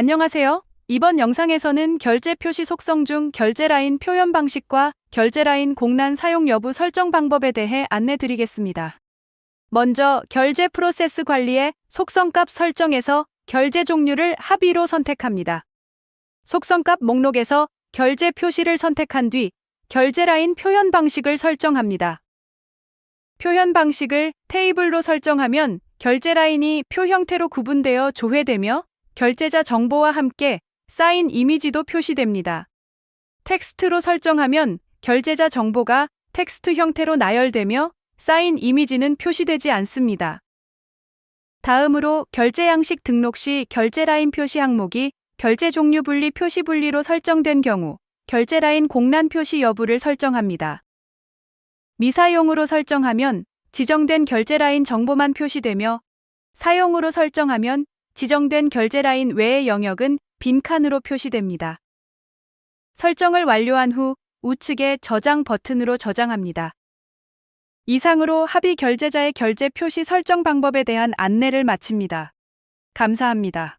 안녕하세요. 이번 영상에서는 결제 표시 속성 중 결제 라인 표현 방식과 결제 라인 공란 사용 여부 설정 방법에 대해 안내 드리겠습니다. 먼저 결제 프로세스 관리에 속성값 설정에서 결제 종류를 합의로 선택합니다. 속성값 목록에서 결제 표시를 선택한 뒤 결제 라인 표현 방식을 설정합니다. 표현 방식을 테이블로 설정하면 결제 라인이 표 형태로 구분되어 조회되며 결제자 정보와 함께 사인 이미지도 표시됩니다. 텍스트로 설정하면 결제자 정보가 텍스트 형태로 나열되며 사인 이미지는 표시되지 않습니다. 다음으로 결제 양식 등록 시 결제 라인 표시 항목이 결제 종류 분리 표시 분리로 설정된 경우 결제 라인 공란 표시 여부를 설정합니다. 미사용으로 설정하면 지정된 결제 라인 정보만 표시되며 사용으로 설정하면 지정된 결제 라인 외의 영역은 빈칸으로 표시됩니다. 설정을 완료한 후 우측에 저장 버튼으로 저장합니다. 이상으로 합의 결제자의 결제 표시 설정 방법에 대한 안내를 마칩니다. 감사합니다.